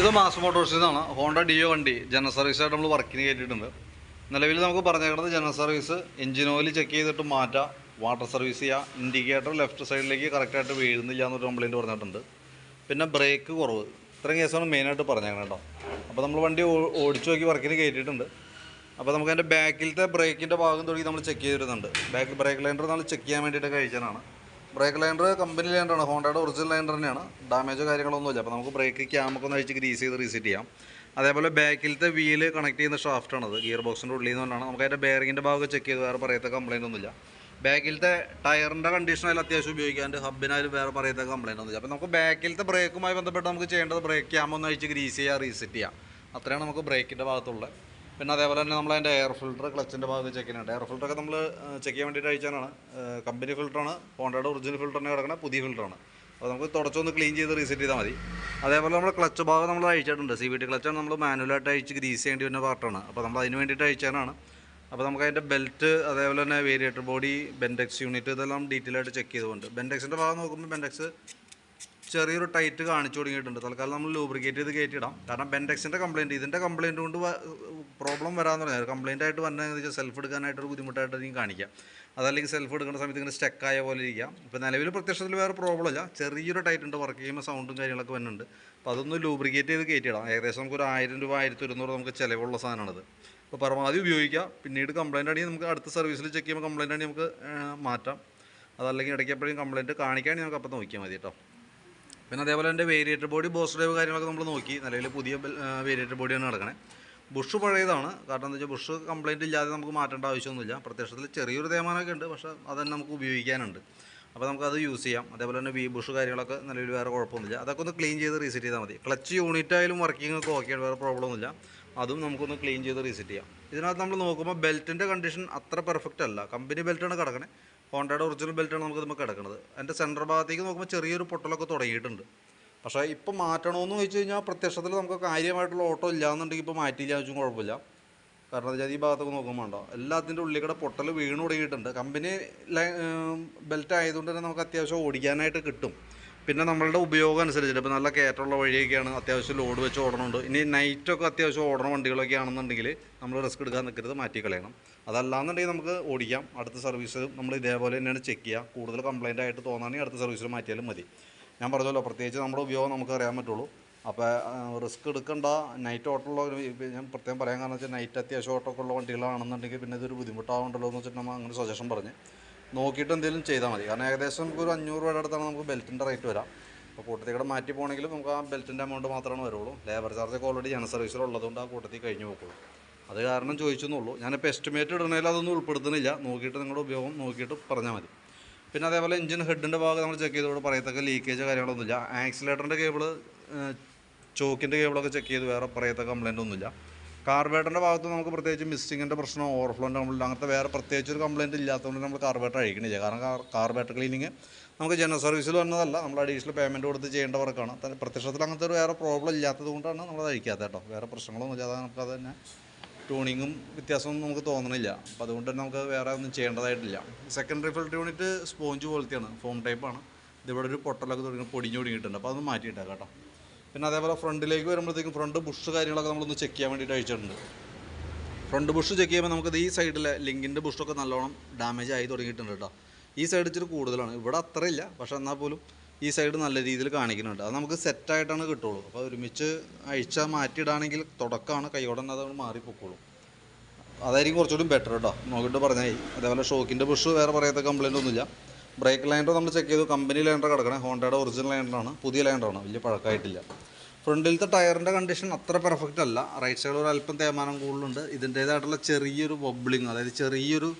ഇത് മാസ് മോട്ടോഴ്സിൽ നിന്നാണ് ഹോണ്ട ഡിയോ വണ്ടി ജനറൽ സർവീസായിട്ട് നമ്മൾ വർക്കിന് കയറ്റിയിട്ടുണ്ട് നിലവിൽ നമുക്ക് പറഞ്ഞേക്കുന്നത് general service engine oil check ചെയ്തിട്ട് മാറ്റാം വാട്ടർ സർവീസ് ചെയ്യുക ഇൻഡിക്കേറ്റർ ലെഫ്റ്റ് സൈഡിലേക്ക് കറക്റ്റായിട്ട് വീഴുന്നില്ല എന്നൊരു കംപ്ലയിന്റ് പറഞ്ഞിട്ടുണ്ട്. പിന്നെ ബ്രേക്ക് കുറവ്. ഇത്രയും കേസാണ് മെയിനായിട്ട് പറഞ്ഞേക്കണം കേട്ടോ അപ്പോൾ നമ്മൾ വണ്ടി ഓടിച്ചു നോക്കി വർക്കിന് കയറ്റിയിട്ടുണ്ട് അപ്പോൾ നമുക്ക് അതിന്റെ ബാക്കിലത്തെ ബ്രേക്കിന്റെ ഭാഗം തുടങ്ങി നമ്മൾ ചെക്ക് ചെയ്തിരുന്നുണ്ട്. ബാക്ക് ബ്രേക്ക് ലൈൻഡർ നമ്മൾ ചെക്ക് ചെയ്യാൻ വേണ്ടിയിട്ട് കഴിച്ചതാണ് ബ്രേക്ക് ലൈൻഡർ കമ്പനി ലൈൻഡറാണ് ഹോണ്ടയുടെ ഒറിജിനൽ ലൈൻഡർ തന്നെയാണ്. ഡാമേജോ കാര്യങ്ങളൊന്നുമില്ല. അപ്പോൾ നമുക്ക് ബ്രേക്ക് ക്യാമൊക്കെ ഒന്ന് അഴിച്ച് ഗ്രീസ് ചെയ്ത് റീസെറ്റ് ചെയ്യാം. അതേപോലെ ബാക്കിലത്തെ വീൽ കണക്ട് ചെയ്യുന്ന ഷാഫ്റ്റാണത് ഗിയർ ബോക്സിന്റെ ഉള്ളിൽ നിന്ന് കൊണ്ടാണ് നമുക്ക് അതിന്റെ ബെയറിങ്ങിന്റെ ഭാഗം ചെക്ക് ചെയ്ത് വേറെ പറയത്തെ കംപ്ലയിന്റ് ഒന്നുമില്ല. ബാക്കിലത്തെ ടയറിന്റെ കണ്ടീഷനായാലും അത്യാവശ്യം ഉപയോഗിക്കാണ്ട് ഹബിനായാലും വേറെ പറയത്തെ കംപ്ലയിന്റ് ഒന്നുമില്ല. അപ്പോൾ നമുക്ക് ബാക്കിലത്തെ ബ്രേക്കുമായി ബന്ധപ്പെട്ട് നമുക്ക് ചെയ്യേണ്ടത് ബ്രേക്ക് ക്യാമ ഒന്ന് അഴിച്ച് ഗ്രീസ് ചെയ്യുക റീസെറ്റ് ചെയ്യുക അത്രയാണ് നമുക്ക് ബ്രേക്കിന്റെ ഭാഗത്തുള്ളത്. പിന്നെ അതേപോലെ തന്നെ നമ്മൾ അതിന്റെ എയർ ഫിൽട്ടർ ക്ലച്ചിന്റെ ഭാഗത്ത് ചെക്ക് ചെയ്യുന്നുണ്ട്. എയർ ഫിൽറ്ററൊക്കെ നമ്മൾ ചെക്ക് ചെയ്യാൻ വേണ്ടിയിട്ട് അയച്ചാണ് കമ്പനി ഫിൽറ്ററാണ് ഹോണ്ടയുടെ ഒറിജിനൽ ഫിൽറ്ററിനെ കിടക്കുന്ന പുതിയ ഫിൽറ്ററാണ് അപ്പോൾ നമുക്ക് തുടച്ചൊന്ന് ക്ലീൻ ചെയ്ത് റീസെറ്റ് ചെയ്താൽ മതി. അതേപോലെ നമ്മൾ ക്ലച്ച് ഭാഗം നമ്മൾ അയച്ചിട്ടുണ്ട്. സി ബി ടി ക്ലച്ചാണ് നമ്മൾ മാനുവലായിട്ട് അയച്ച് ഗ്രീസ് ചെയ്യേണ്ടി വരുന്ന പാർട്ടാണ് അപ്പോൾ നമ്മൾ അതിന് വേണ്ടിയിട്ട് അയച്ചാനാണ് അപ്പോൾ നമുക്ക് അതിന്റെ ബെൽറ്റ് അതേപോലെ തന്നെ വേരിയേറ്റർ ബോഡി ബെൻഡെക്സ് യൂണിറ്റ് ഇതെല്ലാം ഡീറ്റെയിൽ ആയിട്ട് ചെക്ക് ചെയ്തുകൊണ്ട്. ബെൻഡെക്സിന്റെ ഭാഗം നോക്കുമ്പോൾ ബെൻഡെക്സ് ചെറിയൊരു ടൈറ്റ് കാണിച്ചു തുടങ്ങിയിട്ടുണ്ട്. തൽക്കാലം നമ്മൾ ലൂബ്രിക്കേറ്റ് ചെയ്ത് കയറ്റിയിടാം. കാരണം ബെൻഡെക്സിന്റെ കംപ്ലയിന്റ് ഇതിന്റെ കംപ്ലയിന്റ് കൊണ്ട് പ്രോബ്ലം വരാമെന്ന് പറഞ്ഞാൽ കംപ്ലയിന്റ് ആയിട്ട് വന്നതെന്ന് വെച്ചാൽ സെൽഫ് എടുക്കാനായിട്ടൊരു ബുദ്ധിമുട്ടായിട്ട് എനിക്ക് കാണിക്കാം. അതല്ലെങ്കിൽ സെൽഫ് എടുക്കുന്ന സമയത്ത് ഇങ്ങനെ സ്റ്റക്കായ പോലെ ഇരിക്കാം. ഇപ്പോൾ നിലവിൽ പ്രത്യക്ഷത്തിൽ വേറെ പ്രോബ്ലം ഇല്ല. ചെറിയൊരു ടൈറ്റ് ഉണ്ട് വർക്ക് ചെയ്യുമ്പോൾ സൗണ്ടും കാര്യങ്ങളൊക്കെ വരുന്നുണ്ട്. അപ്പോൾ അതൊന്ന് ലൂബ്രിക്കേറ്റ് ചെയ്ത് കയറ്റിയിടാം. ഏകദേശം നമുക്ക് ഒരു ആയിരം രൂപ ആയിരത്തി ഒരുന്നൂറ് നമുക്ക് ചിലവുള്ള സാധനമാണത്. അപ്പോൾ പരമാവധി ഉപയോഗിക്കുക പിന്നീട് കംപ്ലയിന്റ് ആണെങ്കിൽ നമുക്ക് അടുത്ത സർവീസിൽ ചെക്ക് ചെയ്യുമ്പോൾ കംപ്ലയിന്റ് ആണെങ്കിൽ നമുക്ക് മാറ്റാം. അതല്ലെങ്കിൽ ഇടയ്ക്ക് എപ്പോഴും കംപ്ലയിന്റ് കാണിക്കുകയാണെങ്കിൽ നമുക്ക് അപ്പം നോക്കിയാൽ മതി കേട്ടോ. പിന്നെ അതേപോലെ എന്റെ വേരിയേറ്റർ ബോഡി ബോസ് ഡ്രൈവ് കാര്യങ്ങളൊക്കെ നമ്മൾ നോക്കി. നിലവിൽ പുതിയ വേരിയേറ്റർ ബോഡിയാണ് നടക്കണേ. ബുഷ് പഴയതാണ്. കാരണം എന്താ വെച്ചാൽ ബുഷ് കംപ്ലൈന്റ് ഇല്ലാതെ നമുക്ക് മാറ്റേണ്ട ആവശ്യമൊന്നുമില്ല. പ്രത്യക്ഷത്തിൽ ചെറിയൊരു തേമാനമൊക്കെ ഉണ്ട്. പക്ഷേ അതന്നെ നമുക്ക് ഉപയോഗിക്കാനുണ്ട്. അപ്പോൾ നമുക്കത് യൂസ് ചെയ്യാം. അതേപോലെ തന്നെ വി ബുഷ് കാര്യങ്ങളൊക്കെ നിലവിൽ വേറെ കുഴപ്പമൊന്നുമില്ല. അതൊക്കെ ഒന്ന് ക്ലീൻ ചെയ്ത് റീസെറ്റ് ചെയ്താൽ മതി. ക്ലച്ച് യൂണിറ്റ് ആയാലും വർക്കിംഗ് ഒക്കെ ഓക്കെയാണ് വേറെ പ്രോബ്ലം ഒന്നുമില്ല. അതും നമുക്കൊന്ന് ക്ലീൻ ചെയ്ത് റീസെറ്റ് ചെയ്യാം. ഇതിനകത്ത് നമ്മൾ നോക്കുമ്പോൾ ബെൽറ്റിന്റെ കണ്ടീഷൻ അത്ര പെർഫെക്റ്റ് അല്ല. കമ്പനി ബെൽറ്റാണ് കിടക്കണേ. ഹോണ്ടയുടെ ഒറിജിനൽ ബെൽറ്റാണ് നമുക്ക് നമുക്ക് കിടക്കുന്നത് അതിന്റെ സെന്റർ ഭാഗത്തേക്ക് നോക്കുമ്പോൾ ചെറിയൊരു പൊട്ടലൊക്കെ തുടങ്ങിയിട്ടുണ്ട്. പക്ഷേ ഇപ്പം മാറ്റണമെന്ന് ചോദിച്ചു കഴിഞ്ഞാൽ പ്രത്യക്ഷത്തിൽ നമുക്ക് കാര്യമായിട്ടുള്ള ഓട്ടോ ഇല്ലാന്നുണ്ടെങ്കിൽ ഇപ്പോൾ മാറ്റിയില്ല വെച്ചും കുഴപ്പമില്ല. കാരണം എന്താ ഈ ഭാഗത്തൊക്കെ നോക്കുമ്പോൾ ഉണ്ടോ എല്ലാത്തിന്റെ ഉള്ളിൽ കൂടെ പൊട്ടൽ വീണ് തുടങ്ങിയിട്ടുണ്ട്. കമ്പനി ബെൽറ്റ് ആയതുകൊണ്ട് തന്നെ നമുക്ക് അത്യാവശ്യം ഓടിക്കാനായിട്ട് കിട്ടും. പിന്നെ നമ്മളുടെ ഉപയോഗം അനുസരിച്ചിട്ട് ഇപ്പോൾ നല്ല കയറ്റമുള്ള വഴിയൊക്കെയാണ് അത്യാവശ്യം ലോഡ് വെച്ച് ഓടണമുണ്ട് ഇനി നൈറ്റൊക്കെ അത്യാവശ്യം ഓടണ വണ്ടികളൊക്കെ ആണെന്നുണ്ടെങ്കിൽ നമ്മൾ റിസ്ക് എടുക്കാൻ നിൽക്കരുത് മാറ്റി കളയണം. അതല്ലാന്നുണ്ടെങ്കിൽ നമുക്ക് ഓടിക്കാം. അടുത്ത സർവീസ് നമ്മൾ ഇതേപോലെ തന്നെയാണ് ചെക്ക് ചെയ്യുക കൂടുതൽ കംപ്ലൈന്റ് ആയിട്ട് തോന്നുകയാണെങ്കിൽ അടുത്ത സർവീസിൽ മാറ്റിയാലും മതി. ഞാൻ പറഞ്ഞല്ലോ പ്രത്യേകിച്ച് നമ്മുടെ ഉപയോഗം നമുക്ക് അറിയാൻ പറ്റുള്ളൂ. അപ്പോൾ റിസ്ക് എടുക്കേണ്ട. നൈറ്റ് ഓട്ടമുള്ള ഞാൻ പ്രത്യേകം പറയാൻ കാരണം വെച്ചാൽ നൈറ്റ് അത്യാവശ്യം ഓട്ടമൊക്കെ ഉള്ള വണ്ടികളാണെന്നുണ്ടെങ്കിൽ പിന്നെ ഇതൊരു ബുദ്ധിമുട്ടാവുണ്ടല്ലോ എന്ന് വെച്ചിട്ട് നമ്മൾ അങ്ങനെ സജഷൻ പറഞ്ഞ്. നോക്കിയിട്ട് എന്തെങ്കിലും ചെയ്താൽ മതി. കാരണം ഏകദേശം ഒരു അഞ്ഞൂറ് രൂപയുടെ അടുത്താണ് നമുക്ക് ബെൽറ്റിന്റെ റേറ്റ് വരാം. അപ്പോൾ കൂട്ടത്തിൽ മാറ്റി പോകണമെങ്കിൽ നമുക്ക് ആ ബെൽറ്റിന്റെ എമൗണ്ട് മാത്രമാണ് വരുള്ളൂ. ലേബർ ചാർജൊക്കെ ഓൾറെഡി ജന സർവീസിൽ ഉള്ളതുകൊണ്ട് ആ കൂട്ടത്തിൽ കഴിഞ്ഞു പോകുള്ളൂ അത് കാരണം ചോദിച്ചെന്നുള്ളൂ. ഞാനിപ്പോൾ എസ്റ്റിമേറ്റ് ഇടണേൽ അതൊന്നും ഉൾപ്പെടുത്തുന്നില്ല. നോക്കിയിട്ട് നിങ്ങളുടെ ഉപയോഗം നോക്കിയിട്ട് പറഞ്ഞാൽ മതി. പിന്നെ അതേപോലെ എഞ്ചിൻ ഹെഡിന്റെ ഭാഗം നമ്മൾ ചെക്ക് ചെയ്തോട് പറയത്തക്ക ലീക്കേജ് കാര്യങ്ങളൊന്നുമില്ല. ആക്സിലേറ്ററിന്റെ കേബിൾ ചോക്കിന്റെ കേബിളൊക്കെ ചെക്ക് ചെയ്ത് വേറെ പറയത്തക്ക കംപ്ലൈന്റ് ഒന്നുമില്ല. കാർബേറ്ററിന്റെ ഭാഗത്ത് നമുക്ക് പ്രത്യേകിച്ച് മിസ്സിങ്ങിന്റെ പ്രശ്നം ഓവർഫ്ലോന്റെ കംപ്ലൈന്റ് അങ്ങനത്തെ വേറെ പ്രത്യേകിച്ച് ഒരു കംപ്ലൈന്റ് ഇല്ലാത്തതുകൊണ്ട് നമ്മൾ കാർബേറ്റർ അഴിക്കണില്ല കാരണം കാർബേറ്റർ ക്ലീനിങ് നമുക്ക് ജനറൽ സർവീസിൽ വന്നതല്ല നമ്മൾ അഡീഷണൽ പേയ്മെന്റ് കൊടുത്ത് ചെയ്യേണ്ട വർക്കാണ്. പ്രത്യക്ഷത്തിൽ അങ്ങനത്തെ ഒരു വേറെ പ്രോബ്ലം ഇല്ലാത്തത് കൊണ്ടാണ് നമ്മൾ അഴിക്കാത്തത് കേട്ടോ. വേറെ പ്രശ്നങ്ങളൊന്നും ഇല്ലാതെ നമുക്കത് തന്നെ ട്യൂണിങ്ങും വ്യത്യാസമൊന്നും നമുക്ക് തോന്നണില്ല. അപ്പോൾ അതുകൊണ്ട് തന്നെ നമുക്ക് വേറെ ഒന്നും ചെയ്യേണ്ടതായിട്ടില്ല. സെക്കൻഡറി ഫിൽറ്റർ യൂണിറ്റ് സ്പോഞ്ച് പോലത്തെയാണ് ഫോം ടൈപ്പാണ് ഇതിവിടെ ഒരു പൊട്ടലൊക്കെ തുടങ്ങി പൊടിഞ്ഞു തുടങ്ങിയിട്ടുണ്ട് അപ്പോൾ അത് മാറ്റിയിട്ടാണ് കേട്ടോ. പിന്നെ അതേപോലെ ഫ്രണ്ടിലേക്ക് വരുമ്പോഴത്തേക്കും ഫ്രണ്ട് ബുഷ് കാര്യങ്ങളൊക്കെ നമ്മളൊന്ന് ചെക്ക് ചെയ്യാൻ വേണ്ടിയിട്ട് അയച്ചിട്ടുണ്ട്. ഫ്രണ്ട് ബുഷ് ചെക്ക് ചെയ്യുമ്പോൾ നമുക്കത് ഈ സൈഡിലെ ലിങ്കിന്റെ ബുഷൊക്കെ നല്ലോണം ഡാമേജ് ആയി തുടങ്ങിയിട്ടുണ്ട് കേട്ടോ. ഈ സൈഡ് ഇച്ചിരി കൂടുതലാണ്. ഇവിടെ അത്രയില്ല പക്ഷെ എന്നാൽ പോലും ഈ സൈഡ് നല്ല രീതിയിൽ കാണിക്കുന്നുണ്ട്. അത് നമുക്ക് സെറ്റായിട്ടാണ് കിട്ടുള്ളൂ. അപ്പോൾ ഒരുമിച്ച് അഴിച്ച മാറ്റിയിടാണെങ്കിൽ തുടക്കമാണ്. കൈയോടെ തന്നെ അത് മാറിപ്പോക്കോളും. അതായിരിക്കും കുറച്ചുകൂടി ബെറ്റർ കേട്ടോ. നോക്കിയിട്ട് പറഞ്ഞാൽ അതേപോലെ ഷോക്കിന്റെ ബുഷ് വേറെ പറയാത്ത കംപ്ലൈന്റ് ഒന്നുമില്ല. ബ്രേക്ക് ലൈൻഡർ നമ്മൾ ചെക്ക് ചെയ്തു. കമ്പനി ലൈൻഡർ കിടക്കണേ. ഹോണ്ടയുടെ ഒറിജിനൽ ലൈൻഡറാണ് പുതിയ ലൈൻഡറാണ് വലിയ പഴക്കമായിട്ടില്ല. ഫ്രണ്ടിലത്തെ ടയറിന്റെ കണ്ടീഷൻ അത്ര പെർഫെക്റ്റ് അല്ല. റൈറ്റ് സൈഡ് ഒരു അല്പം തേമാനം കൂടുതലുണ്ട്. ഇതിന്റേതായിട്ടുള്ള ചെറിയൊരു ബബ്ലിങ് അതായത് ചെറിയൊരു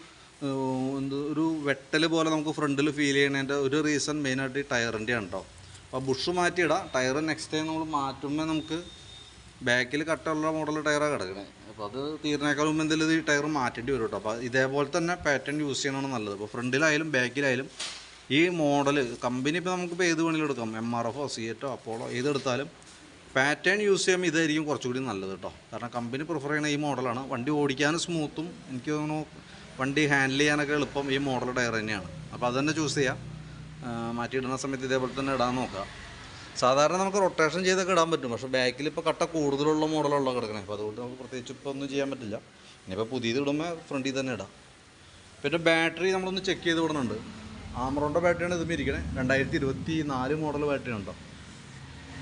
എന്ത് ഒരു വെട്ടൽ പോലെ നമുക്ക് ഫ്രണ്ടിൽ ഫീൽ ചെയ്യണതിന്റെ ഒരു റീസൺ മെയിനായിട്ട് ഈ ടയറിന്റെയാണ് കേട്ടോ അപ്പോൾ ബുഷ് മാറ്റിയിടാം. ടയർ നെക്സ്റ്റ് ടൈം നമ്മൾ മാറ്റുമ്പോൾ നമുക്ക് ബാക്കിൽ കട്ടുള്ള മോഡൽ ടയറാണ് കിടക്കുന്നത് അപ്പോൾ അത് തീർന്നേക്കാൾ മുമ്പ് എന്തെങ്കിലും ഈ ടയർ മാറ്റേണ്ടി വരും കേട്ടോ. അപ്പോൾ ഇതേപോലെ തന്നെ പാറ്റേൺ യൂസ് ചെയ്യണമാണ് നല്ലത്. അപ്പോൾ ഫ്രണ്ടിലായാലും ബാക്കിലായാലും ഈ മോഡൽ കമ്പനി ഇപ്പോൾ നമുക്കിപ്പോൾ ഏത് വേണമെങ്കിലും എടുക്കാം. എം ആർ എഫോ സി എറ്റോ അപ്പോളോ ഏതെടുത്താലും പാറ്റേൺ യൂസ് ചെയ്യുമ്പോൾ ഇതായിരിക്കും കുറച്ചുകൂടി നല്ലത് കേട്ടോ. കാരണം കമ്പനി പ്രിഫർ ചെയ്യുന്ന ഈ മോഡലാണ് വണ്ടി ഓടിക്കാനും സ്മൂത്തും എനിക്ക് തോന്നുന്നു വണ്ടി ഹാൻഡിൽ ചെയ്യാനൊക്കെ എളുപ്പം ഈ മോഡൽ ടയർ തന്നെയാണ്. അപ്പോൾ അത് തന്നെ ചൂസ് ചെയ്യാം. മാറ്റിയിടുന്ന സമയത്ത് ഇതേപോലെ തന്നെ ഇടാൻ നോക്കുക സാധാരണ നമുക്ക് റൊട്ടേഷൻ ചെയ്തൊക്കെ ഇടാൻ പറ്റും. പക്ഷേ ബാക്കിൽ ഇപ്പോൾ കട്ട കൂടുതലുള്ള മോഡലുള്ള കിടക്കണേ. അപ്പോൾ അതുകൊണ്ട് നമുക്ക് പ്രത്യേകിച്ച് ഇപ്പോൾ ഒന്നും ചെയ്യാൻ പറ്റില്ല. ഇനിയിപ്പോൾ പുതിയത് ഇടുമ്പോൾ ഫ്രണ്ടിൽ തന്നെ ഇടാം. പിന്നെ ബാറ്ററി നമ്മളൊന്ന് ചെക്ക് ചെയ്ത് വിടുന്നുണ്ട് ആമറോണിന്റെ ബാറ്ററിയാണ് ഇതും ഇരിക്കണേ. രണ്ടായിരത്തി ഇരുപത്തി നാല് മോഡൽ ബാറ്ററി ഉണ്ടോ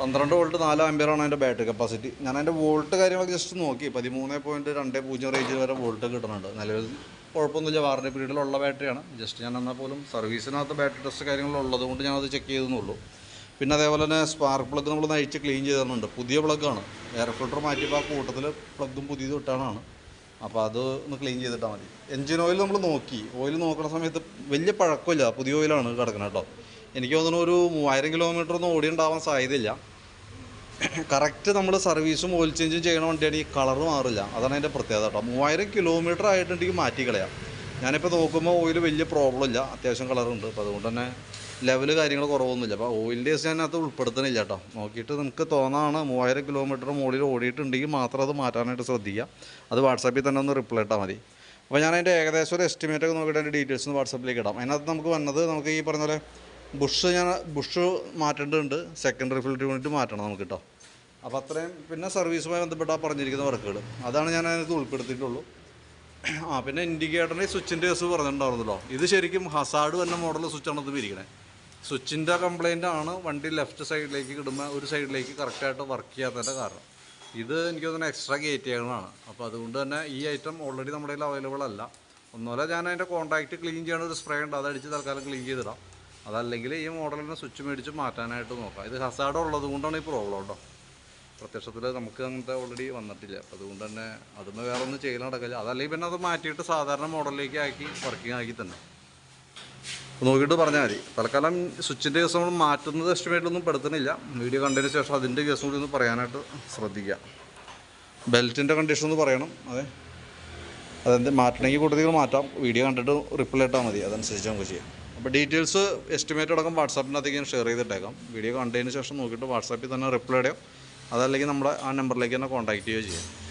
പന്ത്രണ്ട് വോൾട്ട് നാല് ആംബിയറാണ് അതിന്റെ ബാറ്ററി കപ്പാസിറ്റി ഞാൻ അതിന്റെ വോൾട്ട് കാര്യങ്ങളൊക്കെ ജസ്റ്റ് നോക്കി. പതിമൂന്ന് പോയിന്റ് രണ്ട് പൂജ്യം റേഞ്ചിൽ വരെ വോൾട്ട് കിട്ടുന്നുണ്ട് നിലവിൽ കുഴപ്പമൊന്നുമില്ല. വാറണ്ടി പീരീഡിലുള്ള ബാറ്ററിയാണ് ജസ്റ്റ് ഞാൻ എന്നാൽ പോലും സർവീസിനകത്ത് ബാറ്ററി ടെസ്റ്റ് കാര്യങ്ങളുള്ളത് കൊണ്ട് ഞാനത് ചെക്ക് ചെയ്തെന്നുള്ളൂ പിന്നെ അതേപോലെ തന്നെ സ്പാർക്ക് പ്ലഗ് നമ്മൾ നയിച്ച് ക്ലീൻ ചെയ്തിട്ടുണ്ട് പുതിയ പ്ലഗ്ഗാണ് എയർ ഫിൽട്ടർ മാറ്റിയപ്പോൾ ആ കൂട്ടത്തിൽ പ്ലഗും പുതിയത് ഇട്ടാണ് അപ്പോൾ അത് ഒന്ന് ക്ലീൻ ചെയ്തിട്ടാൽ മതി. എൻജിൻ ഓയിൽ നമ്മൾ നോക്കി. ഓയിൽ നോക്കുന്ന സമയത്ത് വലിയ പഴക്കമില്ല. പുതിയ ഓയിലാണ് കിടക്കുന്നത് കേട്ടോ എനിക്ക് തോന്നുന്നു ഒരു മൂവായിരം കിലോമീറ്റർ ഒന്നും ഓടി ഉണ്ടാവാൻ സാധ്യതയില്ല കറക്റ്റ് നമ്മൾ സർവീസും ഓയിൽ ചേഞ്ചും ചെയ്യണ വണ്ടിയാണ് ഈ കളർ മാറില്ല. അതാണ് അതിന്റെ പ്രത്യേകത കേട്ടോ മൂവായിരം കിലോമീറ്റർ ആയിട്ടുണ്ടെങ്കിൽ മാറ്റി കളയാം. ഞാനിപ്പോൾ നോക്കുമ്പോൾ ഓയിൽ വലിയ പ്രോബ്ലം ഇല്ല. അത്യാവശ്യം കളറുണ്ട് അപ്പോൾ അതുകൊണ്ട് തന്നെ ലെവൽ കാര്യങ്ങൾ കുറവൊന്നുമില്ല. അപ്പോൾ ഓയിൽ ഡേസ് ഞാൻ അത് ഉൾപ്പെടുത്തുന്നില്ല കേട്ടോ. നോക്കിയിട്ട് നിങ്ങൾക്ക് തോന്നാണ് മൂവായിരം കിലോമീറ്റർ മുകളിൽ ഓടിയിട്ടുണ്ടെങ്കിൽ മാത്രം അത് മാറ്റാനായിട്ട് ശ്രദ്ധിക്കുക. അത് വാട്സാപ്പിൽ തന്നെ ഒന്ന് റിപ്ലൈ ഇട്ടാൽ മതി. അപ്പോൾ ഞാൻ അതിന്റെ ഏകദേശം ഒരു എസ്റ്റിമേറ്റ് ഒക്കെ നോക്കിയിട്ട് അതിന്റെ ഡീറ്റെയിൽസ് വാട്സാപ്പിലേക്ക് ഇടാം. അതിനകത്ത് നമുക്ക് വന്നത് നമുക്ക് ഈ പറഞ്ഞ പോലെ ബുഷ് ഞാൻ ബുഷ് മാറ്റേണ്ടതുണ്ട്. സെക്കൻഡറി ഫിൽറ്റർ യൂണിറ്റ് മാറ്റണം നമുക്ക് കേട്ടോ. അപ്പോൾ അത്രയും പിന്നെ സർവീസുമായി ബന്ധപ്പെട്ട പറഞ്ഞിരിക്കുന്ന വർക്കുകൾ അതാണ് ഞാൻ അതിനകത്ത് ഉൾപ്പെടുത്തിയിട്ടുള്ളൂ. ആ പിന്നെ ഇൻഡിക്കേറ്ററിന്റെ സ്വിച്ചിന്റെ കേസ് പറഞ്ഞിട്ടുണ്ടായിരുന്നല്ലോ. ഇത് ശരിക്കും ഹസാഡ് വന്ന മോഡൽ സ്വിച്ചാണ് ഇത് പിരിക്കണേ സ്വിച്ചിന്റെ കംപ്ലൈന്റ് ആണ് വണ്ടി ലെഫ്റ്റ് സൈഡിലേക്ക് കിടുന്ന ഒരു സൈഡിലേക്ക് കറക്റ്റായിട്ട് വർക്ക് ചെയ്യാത്തതിന്റെ കാരണം. ഇത് എനിക്ക് തോന്നുന്നു എക്സ്ട്രാ ഗേറ്റ് ചെയ്യണമാണ് അപ്പോൾ അതുകൊണ്ട് തന്നെ ഈ ഐറ്റം ഓൾറെഡി നമ്മുടെ കയ്യിൽ അവൈലബിൾ അല്ല. ഒന്നുമല്ല ഞാൻ അതിന്റെ കോൺടാക്റ്റ് ക്ലീൻ ചെയ്യണ ഒരു സ്പ്രേ ഉണ്ട്. അതടിച്ച് തൽക്കാലം ക്ലീൻ ചെയ്തിടാം. അതല്ലെങ്കിൽ ഈ മോഡലിനെ സ്വിച്ച് മേടിച്ച് മാറ്റാനായിട്ട് നോക്കാം. ഇത് ഹസാഡ് ഉള്ളത് കൊണ്ടാണ് ഈ പ്രോബ്ലം കേട്ടോ. പ്രത്യക്ഷത്തിൽ നമുക്ക് അങ്ങനത്തെ ഓൾറെഡി വന്നിട്ടില്ല. അപ്പോൾ അതുകൊണ്ട് തന്നെ അതിന് വേറെ ഒന്നും ചെയ്യൽ നടക്കില്ല. അതല്ലെങ്കിൽ പിന്നെ അത് മാറ്റിയിട്ട് സാധാരണ മോഡലിലേക്ക് ആക്കി വർക്കിംഗ് ആക്കി തന്നെ. നോക്കിയിട്ട് പറഞ്ഞാൽ മതി. തൽക്കാലം സ്വിച്ചിന്റെ കേസ് നമ്മൾ മാറ്റുന്നത് എസ്റ്റിമേറ്റിലൊന്നും പെടുത്തുന്നില്ല. വീഡിയോ കണ്ടതിന് ശേഷം അതിന്റെ കേസ് കൂടി ഒന്ന് പറയാനായിട്ട് ശ്രദ്ധിക്കുക ബെൽറ്റിന്റെ കണ്ടീഷൻ ഒന്ന് പറയണം. അതെ. അതെന്ത് മാറ്റണമെങ്കിൽ കൂടുതൽ മാറ്റാം. വീഡിയോ കണ്ടിട്ട് റിപ്ലൈ ഇട്ടാൽ മതി. അതനുസരിച്ച് നമുക്ക് ചെയ്യാം. അപ്പോൾ ഡീറ്റെയിൽസ് എസ്റ്റിമേറ്റ് അടക്കം വാട്സാപ്പിനകത്തേക്ക് ഞാൻ ഷെയർ ചെയ്തിട്ടേക്കാം. വീഡിയോ കണ്ടതിന് ശേഷം നോക്കിയിട്ട് വാട്സാപ്പിൽ തന്നെ റിപ്ലൈ ഇടുകയോ അതല്ലെങ്കിൽ നമ്മുടെ ആ നമ്പറിലേക്ക് തന്നെ കോൺടാക്റ്റ് ചെയ്യുകയോ ചെയ്യാം.